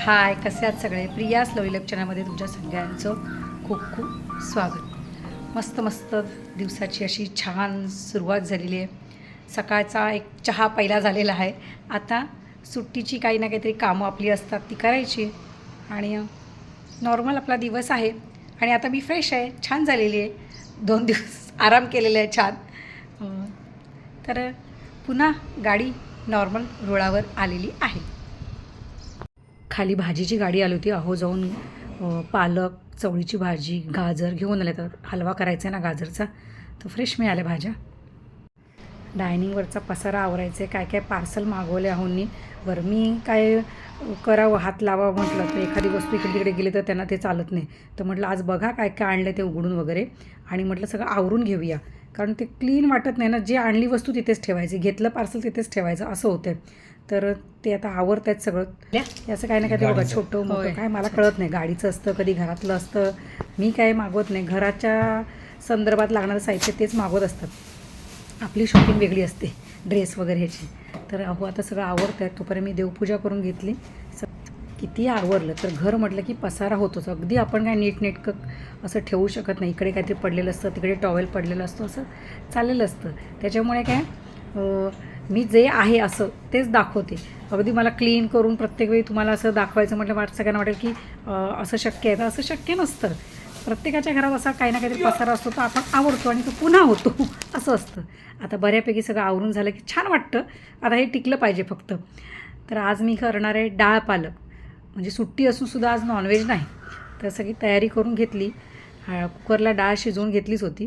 हाय कसे आहात सगळे? प्रिया लवी चॅनलमध्ये तुमच्या सगळ्यांचं खूप खूप स्वागत. मस्त मस्त दिवसाची अशी छान सुरुवात झालेली आहे. सकाळचा एक चहा पहिला झालेला आहे. आता सुट्टीची काही ना काहीतरी कामं आपली असतात ती करायची. आणि नॉर्मल आपला दिवस आहे. आणि आता मी फ्रेश आहे छान झालेली आहे. दोन दिवस आराम केलेला आहे छान. तर पुन्हा गाडी नॉर्मल रुळावर आलेली आहे. खाली भाजीची गाडी आली होती. अहो जाऊन पालक चवळीची भाजी गाजर घेऊन आले. तर हलवा करायचा आहे ना गाजरचा तर फ्रेश मिळाल्या भाज्या. डायनिंगवरचा पसारा आवरायचा आहे. काय काय पार्सल मागवले आहोंनी बरं मी काय करावं हात लावा म्हटलं. तर एखादी वस्तू इकडे तिकडे गेली तर त्यांना ते चालत नाही. तर म्हटलं आज बघा काय काय आणलं ते उघडून वगैरे. आणि म्हटलं सगळं आवरून घेऊया. कारण ते क्लीन वाटत नाही ना जे आणली वस्तू तिथेच ठेवायची घेतलं पार्सल तिथेच ठेवायचं असं होतं तर ते आता आवरत आहेत सगळं असं काय ना काय ते बघा. छोटं मोठं काय मला कळत नाही गाडीचं असतं कधी घरातलं असतं. मी काय मागवत नाही. घराच्या संदर्भात लागणारं साहित्य तेच मागवत असतात. आपली शॉपिंग वेगळी असते ड्रेस वगैरे ह्याची. तर अहो आता सगळं आवरतं आहे तोपर्यंत मी देवपूजा करून घेतली. स किती आवरलं तर घर म्हटलं की पसारा होतोच. अगदी आपण काय नीटनेटकं असं ठेवू शकत नाही. इकडे काहीतरी पडलेलं असतं तिकडे टॉवेल पडलेलं असतं असं चाललेलं असतं. त्याच्यामुळे काय मी जे आहे असं तेच दाखवते. अगदी मला क्लीन करून प्रत्येक वेळी तुम्हाला असं दाखवायचं म्हटलं वाट सगळ्यांना वाटेल की असं शक्य आहे. तर असं शक्य नसतं. प्रत्येकाच्या घरात असा काही ना काहीतरी पसारा असतो तो आपण आवडतो आणि तो पुन्हा होतो. असं असतं. आता बऱ्यापैकी सगळं आवरून झालं की छान वाटतं. आता हे टिकलं पाहिजे फक्त. तर आज मी करणार आहे डाळ पालक. म्हणजे सुट्टी असून सुद्धा आज नॉनव्हेज नाही. तर सगळी तयारी करून घेतली. कुकरला डाळ शिजवून घेतलीच होती.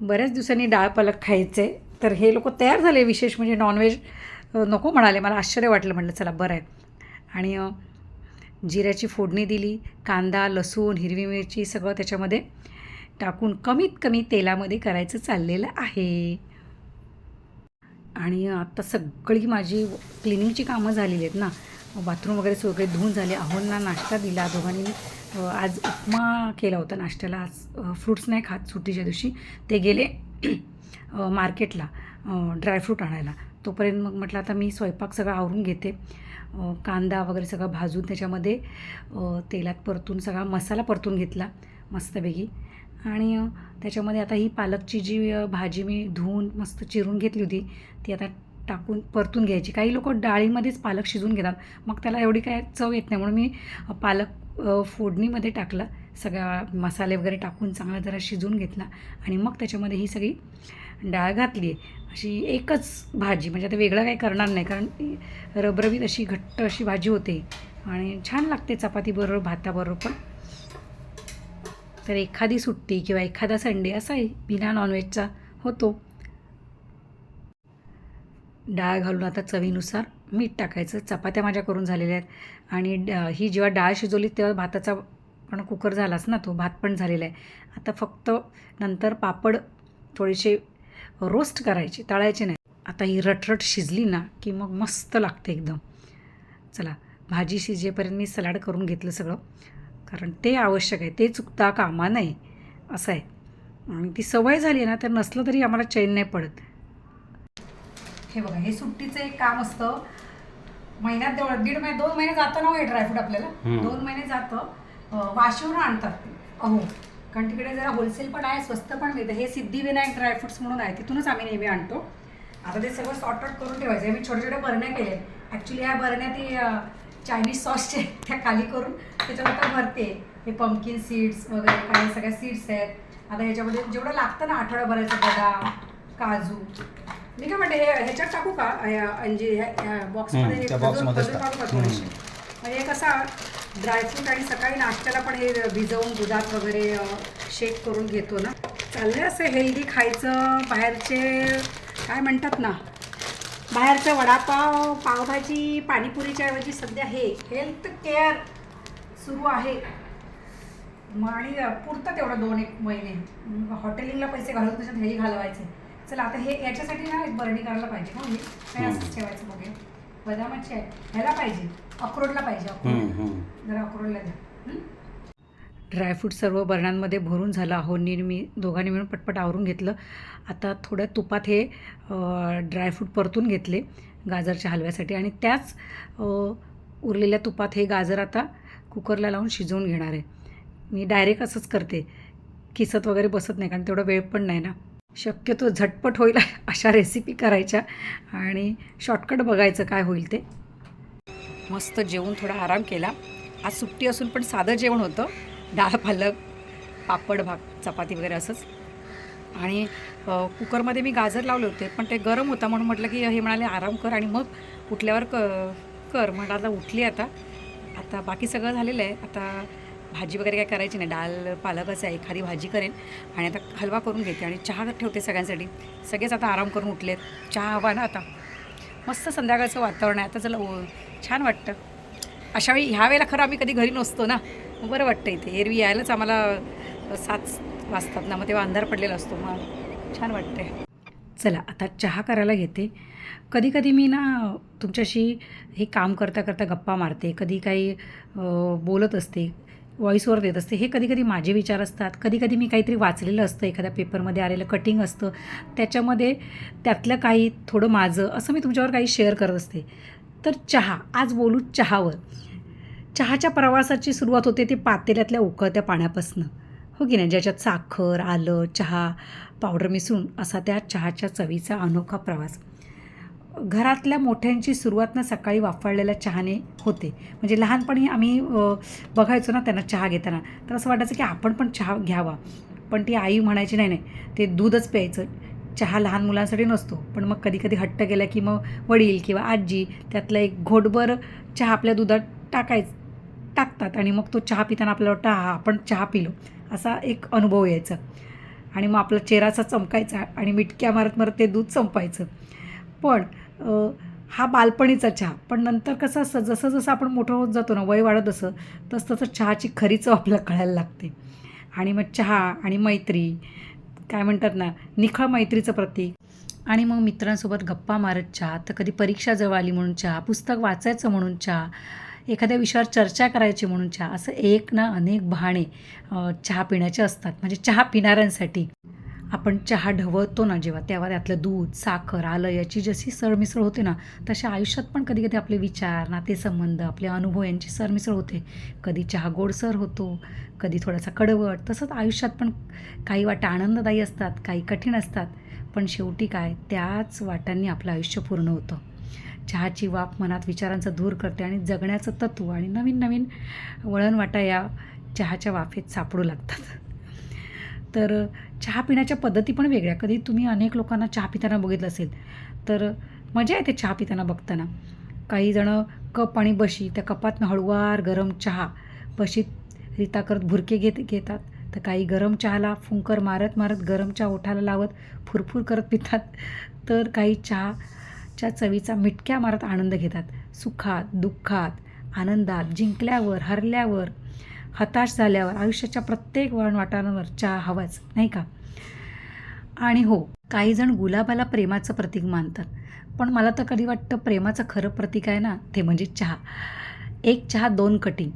बऱ्याच दिवसांनी डाळ पालक खायचे तर हे लोक तयार झाले विशेष म्हणजे नॉनव्हेज नको म्हणाले मला आश्चर्य वाटलं म्हटलं चला बरं आहे. आणि जिऱ्याची फोडणी दिली कांदा लसूण हिरवी मिरची सगळं त्याच्यामध्ये टाकून कमीत कमी तेलामध्ये करायचं चाललेलं आहे. आणि आत्ता सगळी माझी क्लिनिंगची कामं झालेली आहेत ना. बाथरूम वगैरे सगळे धुवून झाले. अहोंना नाश्ता दिला. दोघांनी आज उपमा केला होता नाश्त्याला. आज फ्रूट्स नाही खात सुट्टीच्या दिवशी. ते गेले. मार्केटला ड्रायफ्रूट आणायला. तोपर्यंत मग म्हटलं आता मी स्वयंपाक सगळा आवरून घेते. कांदा वगैरे सगळं भाजून त्याच्यामध्ये तेलात परतून सगळा मसाला परतून घेतला मस्तपैकी. आणि त्याच्यामध्ये आता ही पालकची जी भाजी मी धुवून मस्त चिरून घेतली होती ती आता टाकून परतून घ्यायची. काही लोक डाळीमध्येच पालक शिजून घेतात. मग त्याला एवढी काय चव येत नाही म्हणून मी पालक फोडणीमध्ये टाकला. सगळा मसाले वगैरे टाकून चांगला जरा शिजवून घेतला. आणि मग त्याच्यामध्ये ही सगळी डाळ घातली आहे अशी एकच भाजी म्हणजे आता वेगळं काही करणार नाही कारण रबरबीत अशी घट्ट अशी भाजी होते. आणि छान लागते चपातीबरोबर भाताबरोबर पण. तर एखादी सुट्टी किंवा एखादा संडे असाही बिना नॉनव्हेजचा होतो. डाळ घालून आता चवीनुसार मीठ टाकायचं. चपात्या माझ्या करून झालेल्या आहेत. आणि ही जेव्हा डाळ शिजवली तेव्हा भाताचा पण कुकर झालाच ना तो भात पण झालेला आहे. आता फक्त नंतर पापड थोडेसे रोस्ट करायचे तळायचे नाही. आता ही रटरट शिजली ना की मग मस्त लागते एकदम. चला भाजी शिजेपर्यंत मी सलाड करून घेतलं सगळं. कारण ते आवश्यक आहे ते चुकता कामा नये असं आहे. आणि ती सवय झाली आहे ना तर नसलं तरी आम्हाला चैन नाही पडत. हे बघा हे सुट्टीचं एक काम असतं. महिन्यात दीड महिने दोन महिने जातं ना हो हे ड्रायफ्रूट आपल्याला. दोन महिने जातं. वाशीवरून आणतात अहो. कारण तिकडे जरा होलसेल पण आहे स्वस्त पण मिळतं. हे सिद्धिविनायक ड्रायफ्रुट्स म्हणून आहे तिथूनच आम्ही नेहमी आणतो. आता ते सगळं सॉर्ट आउट करून ठेवायचं आहे. मी छोट्या छोट्या बरण्या केल्या ॲक्च्युली ह्या बरण्या ती चायनीज सॉसचे त्या खाली करून त्याच्यात आता भरते. हे पंपकिन सीड्स वगैरे काही सगळ्या सीड्स आहेत. आता ह्याच्यामध्ये जेवढं लागतं ना आठवड्याभराचं बदाम काजू. मी काय म्हणते हे ह्याच्यात टाकू का? म्हणजे बॉक्समध्ये म्हणजे कसा ड्रायफ्रूट आणि सकाळी नाश्त्याला पण हे भिजवून दुधात वगैरे शेक करून घेतो ना. चाललं असं हेल्दी खायचं. बाहेरचे काय म्हणतात ना बाहेरचं वडापाव पावभाजी पाणीपुरीच्या ऐवजी सध्या हे हेल्थ केअर सुरू आहे. मग आणि पुरतं तेवढं दोन एक महिने. हॉटेलिंगला पैसे घालून त्याच्यात हेही घालवायचे. चला आता हे याच्यासाठी ना एक बरणी करायला पाहिजे हो हे काय असंच ठेवायचं मग बदामाची आहे. ह्याला पाहिजे. अक्रोडला पाहिजे अक्रोड. जरा अक्रोडला द्या. ड्रायफ्रूट सर्व बरणांमध्ये भरून झालं आहोंनी आणि मी दोघांनी मिळून पटपट आवरून घेतलं. आता थोड्या तुपात हे अ, ड्रायफ्रूट परतून घेतले गाजरच्या हलव्यासाठी. आणि त्याच उरलेल्या तुपात हे गाजर आता कुकरला लावून शिजवून घेणार आहे. मी डायरेक्ट असंच करते. किसत वगैरे बसत नाही कारण तेवढा वेळ पण नाही ना. शक्यतो झटपट होईल अशा रेसिपी करायच्या. आणि शॉर्टकट बघायचं काय होईल ते. मस्त जेवून थोडा आराम केला. आज सुट्टी असून पण साधं जेवण होतं. डाळ पालक पापड भात चपाती वगैरे असंच. आणि कुकरमध्ये मी गाजर लावले होते पण ते गरम होता म्हणून म्हटलं की हे म्हणाले आराम कर आणि मग उठल्यावर क कर. म्हटलं आता उठली आता. आता बाकी सगळं झालेलं आहे. आता भाजी वगैरे काय करायची नाही. डाळ पालकच आहे एखादी भाजी करेन आणि आता हलवा करून घेते आणि चहा ठेवते सगळ्यांसाठी. सगळेच आता आराम करून उठलेत. चहा हवा ना आता. मस्त संध्याकाळचं वातावरण आहे. आता चला ओ- छान वाटतं. अशा वेळी ह्या वेळेला खरं आम्ही कधी घरी नसतो ना. बरं वाटतं इथे. एरवी यायलाच आम्हाला सात वाजतात ना. मग तेव्हा अंधार पडलेला असतो. मग छान वाटतंय. चला आता चहा करायला घेते. कधी कधी मी ना तुमच्याशी हे काम करता करता गप्पा मारते. कधी काही बोलत असते. व्हॉईसवर देत असते. हे कधी कधी माझे विचार असतात. कधी कधी मी काहीतरी वाचलेलं असतं. एखाद्या पेपरमध्ये आलेलं कटिंग असतं. त्याच्यामध्ये त्यातलं काही थोडं माझं असं मी तुमच्यावर काही शेअर करत असते. तर चहा. आज बोलू चहावर. चहाच्या प्रवासाची सुरुवात होते ते पातेल्यातल्या उकळत्या पाण्यापासून. हो की नाही? ज्याच्यात साखर आलं चहा पावडर मिसळून असा त्या चहाच्या चवीचा अनोखा प्रवास. घरातल्या मोठ्यांची सुरुवातनं सकाळी वाफाळलेल्या चहाने होते. म्हणजे लहानपणी आम्ही बघायचो ना त्यांना चहा घेताना. तर असं वाटायचं की आपण पण चहा घ्यावा. पण ती आई म्हणायची नाही नाही ते दूधच प्यायचं. चहा लहान मुलांसाठी नसतो. पण मग कधी कधी हट्ट गेला की मग वडील किंवा आजी त्यातला एक घोटभर चहा आपल्या दुधात टाकायचं टाकतात आणि मग तो चहा पिताना आपल्याला वाटतं हा आपण चहा पिलो. असा एक अनुभव यायचा. आणि मग आपला चेहरा असा चमकायचा आणि मिटक्या मारत मारत ते दूध संपायचं. पण हा बालपणीचा चहा. पण नंतर कसं असतं जसं जसं आपण मोठं होत जातो ना वय वाढत असं तसं तसं चहाची खरी चव आपल्याला कळायला लागते. आणि मग चहा आणि मैत्री काय म्हणतात ना निखळ मैत्रीचं प्रतीक. आणि मग मित्रांसोबत गप्पा मारत चहा. तर कधी परीक्षा जवळ आली म्हणून चहा पुस्तक वाचायचं म्हणून चहा एखाद्या विषयावर चर्चा करायची म्हणून चहा असं एक ना अनेक बहाणे चहा पिण्याचे असतात. म्हणजे चहा पिणाऱ्यांसाठी. आपण चहा ढवळतो ना जेव्हा तेव्हा त्यातलं दूध साखर आलं याची जशी सरमिसळ होते ना तशा आयुष्यात पण कधी कधी आपले विचार नातेसंबंध आपले अनुभव यांची सरमिसळ होते. कधी चहा गोडसर होतो कधी थोडासा कडवट. तसंच आयुष्यात पण काही वाटा आनंददायी असतात काही कठीण असतात. पण शेवटी काय? त्याच वाटांनी आपलं आयुष्य पूर्ण होतं. चहाची वाफ मनात विचारांचं दूर करते आणि जगण्याचं तत्व आणि नवीन नवीन वळण वाटा या चहाच्या वाफेत सापडू लागतात. तर चहा पिण्याच्या पद्धती पण वेगळ्या. कधी तुम्ही अनेक लोकांना चहा पिताना बघितलं असेल तर मजा येते चहा पिताना बघताना. काही जणं कप आणि बशी त्या कपातनं हळुवार गरम चहा बशीत रिता करत भुरके घेत घेतात. तर काही गरम चहाला फुंकर मारत मारत गरम चहा ओठाला लावत फुरफुर करत पितात. तर काही चहाच्या चवीचा मिटक्या मारत आनंद घेतात. सुखात दुःखात आनंदात जिंकल्यावर हरल्यावर हताश झाल्यावर आयुष्याच्या प्रत्येक वळणवाटांवर चहा हवाच नाही का? आणि हो काही जण गुलाबाला प्रेमाचं प्रतीक मानतात. पण मला तर कधी वाटतं प्रेमाचं खरं प्रतीक आहे ना ते म्हणजे चहा. एक चहा दोन कटिंग.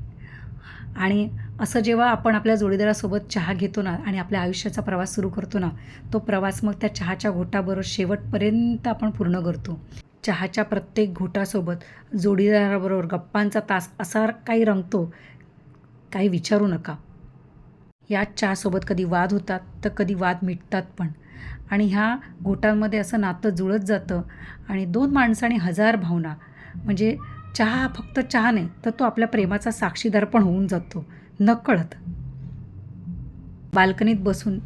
आणि असं जेव्हा आपण आपल्या जोडीदारासोबत चहा घेतो ना आणि आपल्या आयुष्याचा प्रवास सुरू करतो ना तो प्रवास मग त्या चहाच्या घोटाबरोबर शेवटपर्यंत आपण पूर्ण करतो. चहाच्या प्रत्येक घोटासोबत जोडीदाराबरोबर गप्पांचा तास असा काही रंगतो काही विचारू नका. या चहासोबत कधी वाद होतात तर कधी वाद मिटतात पण. आणि ह्या घोटांमध्ये असं नातं जुळत जातं आणि दोन माणसाने हजार भावना म्हणजे चहा हा फक्त चहा नाही तर तो आपल्या प्रेमाचा साक्षीदार पण होऊन जातो. नकळत. बाल्कनीत बसून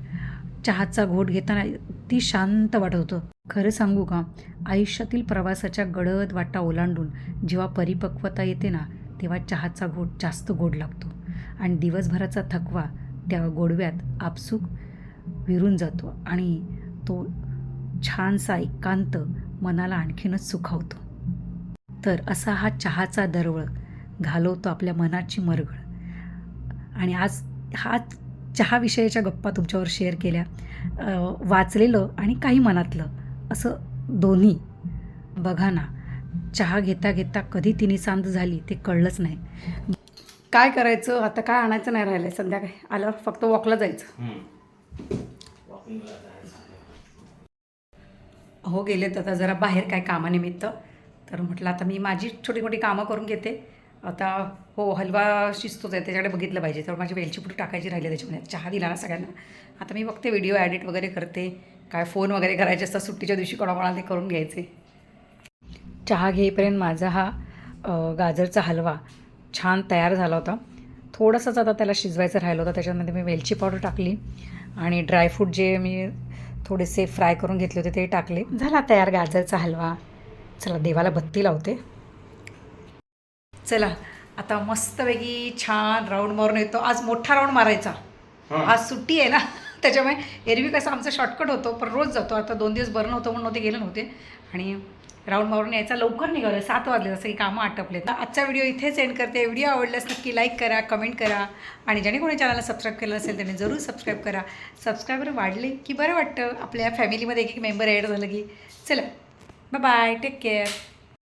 चहाचा घोट घेताना ती शांत वाटत होतं. खरं सांगू का? आयुष्यातील प्रवासाच्या गडद वाटा ओलांडून जेव्हा परिपक्वता येते ना तेव्हा चहाचा घोट जास्त गोड लागतो. आणि दिवसभराचा थकवा त्या गोडव्यात आपसूक विरून जातो आणि तो छानसा एकांत मनाला आणखीनच सुखावतो. तर असा हा चहाचा दरवळ घालवतो आपल्या मनाची मरगळ आणि आज हा चहाविषयीच्या गप्पा तुमच्यावर शेअर केल्या. वाचलेलं आणि काही मनातलं असं दोन्ही. बघा ना चहा घेता घेता कधी तिने सांज झाली ते कळलंच नाही. काय करायचं? आता काय आणायचं नाही राहिलं संध्याकाळी. आल्यावर फक्त वॉकला जायचं. हो गेलेत आता जरा बाहेर काय कामानिमित्त. तर म्हटलं आता मी माझी छोटी मोठी कामं करून घेते. आता हो हलवा शिजतोच आहे त्याच्याकडे बघितलं पाहिजे. तर माझी वेलची पुढे टाकायची राहिली त्याच्यामध्ये. चहा दिला ना सगळ्यांना. आता मी बघते व्हिडिओ ॲडिट वगैरे करते. काय फोन वगैरे करायचे असतात सुट्टीच्या दिवशी कोणाकोणाला ते करून घ्यायचे. चहा घेईपर्यंत माझा हा गाजरचा हलवा. छान तयार झाला होता. थोडंसंच आता त्याला शिजवायचं राहिलं होतं त्याच्यामध्ये मी वेलची पावडर टाकली आणि ड्रायफ्रूट जे मी थोडेसे फ्राय करून घेतले होते ते टाकले. झाला तयार गाजरचा हलवा. चला देवाला बत्ती लावते. चला आता मस्तपैकी छान राऊंड मारून येतो. आज मोठा राऊंड मारायचा. आज सुट्टी आहे ना. त्याच्यामुळे एरवी कसं आमचा शॉर्टकट होतो पण रोज जातो. आता दोन दिवस बरं नव्हतं म्हणून नव्हते गेले नव्हते. आणि राऊंड मारून यायचा लवकर निघालं सात वाजले जसं की कामं आटपले आजचा व्हिडिओ इथेच एंड करते. व्हिडिओ आवडल्यास नक्की लाईक करा कमेंट करा आणि ज्याने कोणी चॅनलला सबस्क्राईब केलं असेल त्याने जरूर सबस्क्राईब करा. सबस्क्रायबर वाढले की बरं वाटतं. आपल्या फॅमिलीमध्ये एक एक मेंबर ॲड झालं की. चला बाय टेक केअर